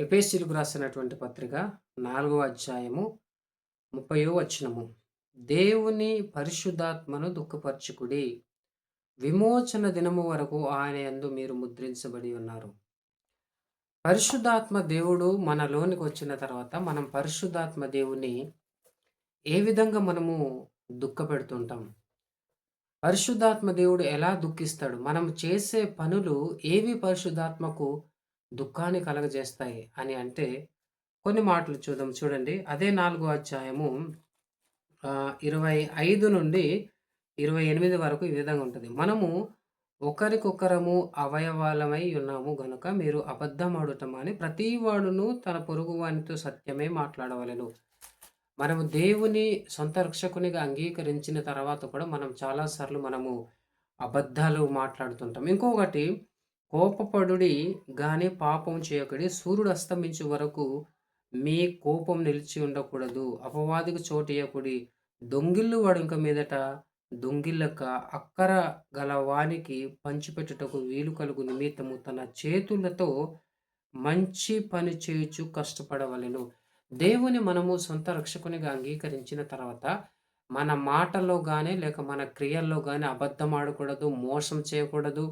ఎఫెసీయులకు రాసినటువంటి పత్రిక నాలుగవ అధ్యాయము ముప్పయో వచనము. దేవుని పరిశుద్ధాత్మను దుఃఖపరచుకుడి. విమోచన దినము వరకు ఆయన యందు మీరు ముద్రించబడి ఉన్నారు. పరిశుద్ధాత్మ దేవుడు మనలోనికి వచ్చిన తర్వాత మనం పరిశుద్ధాత్మ దేవుని ఏ విధంగా మనము దుఃఖపెడుతుంటాం? పరిశుద్ధాత్మ దేవుడు ఎలా దుఃఖిస్తాడు? మనం చేసే పనులు ఏవి పరిశుద్ధాత్మకు దుఃఖాన్ని కలగజేస్తాయి అని అంటే కొన్ని మాటలు చూద్దాం. చూడండి. అదే నాలుగో అధ్యాయము ఇరవై ఐదు నుండి ఇరవై ఎనిమిది వరకు ఈ విధంగా ఉంటుంది. మనము ఒకరికొకరము అవయవాలమై ఉన్నాము గనుక మీరు అబద్ధమాడటం అని ప్రతి వాడును తన పొరుగు వానితో సత్యమే మాట్లాడవలెను. మనము దేవుని సొంత రక్షకునిగా అంగీకరించిన తర్వాత కూడా మనం చాలాసార్లు మనము అబద్ధాలు మాట్లాడుతుంటాం. ఇంకొకటి కోపపడుడి గాని పాపం చేయకుడి సూర్యుడు అస్తమించే వరకు మీ కోపం నిలిచి ఉండకూడదు. అపవాదికి చోటు ఇవ్వకుడి దొంగిల్లు వాడు ఇంక మీదట దొంగిళ్ళక అక్కర గల వానికి పంచిపెట్టుటకు వీలు కలుగు నిమిత్తము తన చేతులతో మంచి పని చేయుచు కష్టపడవలెను. దేవుని మనము సొంత రక్షకునిగా అంగీకరించిన తర్వాత మన మాటల్లో కానీ లేక మన క్రియల్లో కానీ అబద్ధం ఆడకూడదు మోసం చేయకూడదు.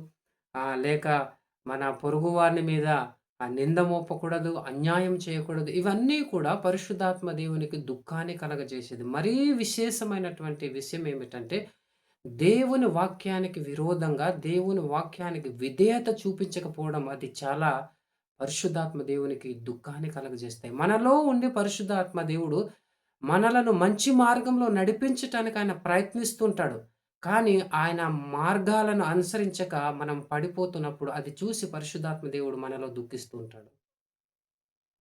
లేక మన పొరుగు వారిని మీద ఆ నింద మోపకూడదు అన్యాయం చేయకూడదు ఇవన్నీ కూడా పరిశుద్ధాత్మ దేవునికి దుఃఖాన్ని కలగజేసేది. మరీ విశేషమైనటువంటి విషయం ఏమిటంటే దేవుని వాక్యానికి విరోధంగా దేవుని వాక్యానికి విధేయత చూపించకపోవడం అది చాలా పరిశుద్ధాత్మ దేవునికి దుఃఖాన్ని కలగజేస్తాయి. మనలో ఉండి పరిశుద్ధాత్మ దేవుడు మనలను మంచి మార్గంలో నడిపించటానికి ఆయన ప్రయత్నిస్తుంటాడు. కానీ ఆయన మార్గాలను అనుసరించక మనం పడిపోతున్నప్పుడు అది చూసి పరిశుద్ధాత్మ దేవుడు మనలో దుఃఖిస్తూ ఉంటాడు.